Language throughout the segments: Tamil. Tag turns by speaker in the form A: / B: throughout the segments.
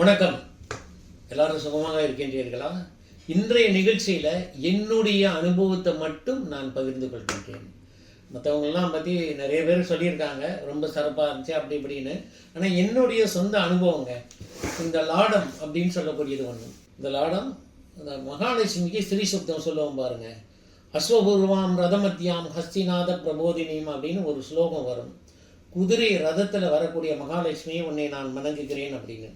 A: வணக்கம். எல்லாரும் சுகமாக இருக்கின்றீர்களா? இன்றைய நிகழ்ச்சியில் என்னுடைய அனுபவத்தை மட்டும் நான் பகிர்ந்து கொள்கின்றேன். மற்றவங்கெல்லாம் பற்றி நிறைய பேர் சொல்லியிருக்காங்க. ரொம்ப சிறப்பாக இருந்துச்சு அப்படி இப்படின்னு. ஆனால் என்னுடைய சொந்த அனுபவங்க இந்த லாடம் அப்படின்னு சொல்லக்கூடியது ஒன்று இந்த லாடம் இந்த மகாலட்சுமிக்கு ஸ்ரீ சுத்தம் சொல்லுவோம் பாருங்க. அஸ்வபூர்வாம் ரதமத்தியாம் ஹஸ்திநாத பிரபோதினியும் அப்படின்னு ஒரு ஸ்லோகம் வரும். குதிரை ரதத்தில் வரக்கூடிய மகாலட்சுமியை உன்னை நான் வணங்குகிறேன் அப்படின்னு.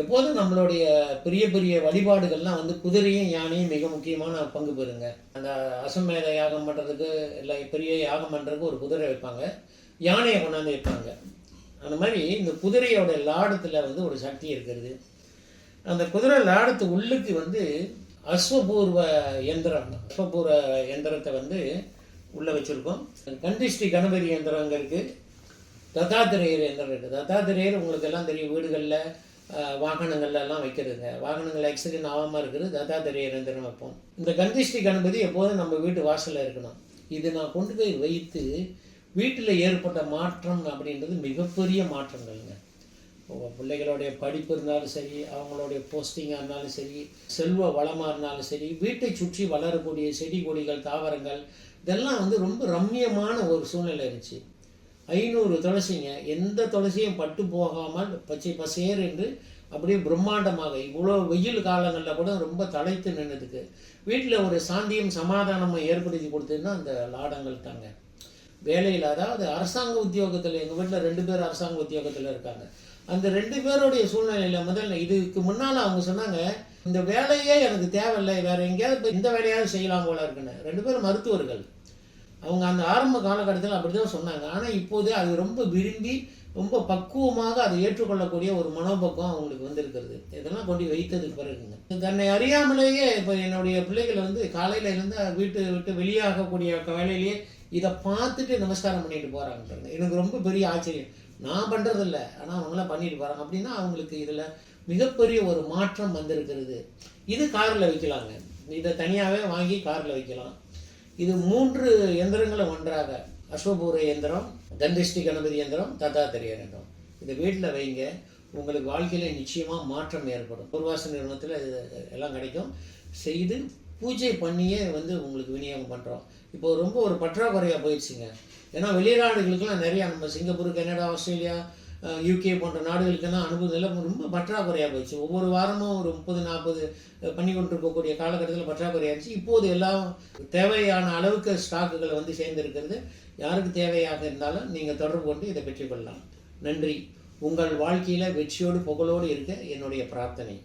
A: எப்போதும் நம்மளுடைய பெரிய பெரிய வழிபாடுகள்லாம் வந்து குதிரையும் யானையும் மிக முக்கியமான பங்கு பெறுங்க. அந்த அசமேத யாகம் பண்ணுறதுக்கு இல்லை பெரிய யாகம் பண்ணுறதுக்கு ஒரு குதிரை வைப்பாங்க. யானையை கொண்டாந்து வைப்பாங்க. அந்த மாதிரி இந்த குதிரையோட லாடத்தில் வந்து ஒரு சக்தி இருக்கிறது. அந்த குதிரை லாடத்து உள்ளுக்கு வந்து அஸ்வபூர்வ எந்திரம் அஸ்வபூர்வ எந்திரத்தை வந்து உள்ளே வச்சுருக்கோம். கந்திஷ்டி கணபதி எந்திரம் அங்கே இருக்குது தத்தாத்திரேயர் எந்திரம் இருக்குது தத்தாத்திரேயர் உங்களுக்கு எல்லாம் தெரியும் வீடுகளில் வாகனங்கள்லாம் வைக்கிறதுங்க. வாகனங்கள் ஆக்சிடென்ட் ஆகாமல் இருக்கிறது தத்தாத்திரேயர் எந்திரம் வைப்போம். இந்த கந்திஷ்டி கணபதி எப்போதும் நம்ம வீட்டு வாசலில் இருக்கணும். இது நான் கொண்டு போய் வைத்து வீட்டில் ஏற்பட்ட மாற்றம் அப்படின்றது மிகப்பெரிய மாற்றங்கள்ங்க. பிள்ளைகளுடைய படிப்பு இருந்தாலும் சரி அவங்களுடைய போஸ்டிங்காக இருந்தாலும் சரி செல்வ வளமாக இருந்தாலும் சரி வீட்டை சுற்றி வளரக்கூடிய செடி கொடிகள் தாவரங்கள் இதெல்லாம் வந்து ரொம்ப ரம்மியமான ஒரு சூழ்நிலை இருந்துச்சு ஐநூறு துளசிங்க எந்த துளசியும் பட்டு போகாமல் பச்சை பசேர் என்று அப்படியே பிரம்மாண்டமாக இவ்வளோ வெயில் காலங்களில் கூட ரொம்ப தலைத்து நின்னதுக்கு. வீட்டில் ஒரு சாந்தியும் சமாதானமும் ஏற்படுத்தி கொடுத்ததுன்னா அந்த லாடங்கள் தாங்க. வேலையில் அதாவது அரசாங்க உத்தியோகத்தில் எங்கள் வீட்டில் ரெண்டு பேர் அரசாங்க உத்தியோகத்தில் இருக்காங்க. அந்த ரெண்டு பேருடைய சூழ்நிலையில் முதல்ல இதுக்கு முன்னால் அவங்க சொன்னாங்க இந்த வேலையே எனக்கு தேவையில்லை வேறு எங்கேயாவது இப்போ இந்த வேலையாவது செய்யலாம் போல இருக்குன்னு. ரெண்டு பேரும் மருத்துவர்கள். அவங்க அந்த ஆரம்ப காலகட்டத்தில் அப்படி தான் சொன்னாங்க. ஆனால் இப்போது அது ரொம்ப விரும்பி ரொம்ப பக்குவமாக அதை ஏற்றுக்கொள்ளக்கூடிய ஒரு மனோபக்கம் அவங்களுக்கு வந்திருக்கிறது. இதெல்லாம் கொண்டு வைத்ததுக்கு பிறகுங்க. தன்னை அறியாமலேயே இப்போ என்னுடைய பிள்ளைகள் வந்து காலையில் இருந்து வீட்டு விட்டு வெளியாகக்கூடிய வேலையிலேயே இதை பார்த்துட்டு நமஸ்காரம் பண்ணிட்டு போகிறாங்கன்றாங்க எனக்கு ரொம்ப பெரிய ஆச்சரியம். நான் பண்ணுறதில்ல ஆனால் அவங்களாம் பண்ணிட்டு போகிறாங்க அப்படின்னா அவங்களுக்கு இதில் மிகப்பெரிய ஒரு மாற்றம் வந்திருக்கிறது. இது காரில் வைக்கலாங்க. இதை தனியாகவே வாங்கி காரில் வைக்கலாம். இது மூன்று எந்திரங்களும் ஒன்றாக. அஸ்வபூர எந்திரம் தண்டிஷ்டி கணபதி எந்திரம் தத்தாத்திரிய எந்திரம். இதை வீட்டில் வைங்க. உங்களுக்கு வாழ்க்கையில் நிச்சயமாக மாற்றம் ஏற்படும். பூர்வாச நிறுவனத்தில் இது எல்லாம் கிடைக்கும். செய்து பூஜை பண்ணியே வந்து உங்களுக்கு விநியோகம் பண்ணுறோம் இப்போ ரொம்ப ஒரு பற்றாக்குறையாக போயிடுச்சுங்க. ஏன்னா வெளிநாடுகளுக்கெல்லாம் நிறையா நம்ம சிங்கப்பூர் கனடா ஆஸ்திரேலியா யூகே போன்ற நாடுகளுக்கெல்லாம் அனுப்புவதில் ரொம்ப பற்றாக்குறையாக போயிடுச்சு. ஒவ்வொரு வாரமும் ஒரு முப்பது நாற்பது பண்ணி கொண்டிருக்கக்கூடிய காலகட்டத்தில் பற்றாக்குறையாச்சு இப்போது எல்லாம் தேவையான அளவுக்கு ஸ்டாக்குகளை வந்து சேர்ந்திருக்கிறது. யாருக்கு தேவையாக இருந்தாலும் நீங்கள் தொடர்பு கொண்டு இதை பெற்றுக்கொள்ளலாம். நன்றி. உங்கள் வாழ்க்கையில் வெற்றியோடு புகழோடு இருக்க என்னுடைய பிரார்த்தனை.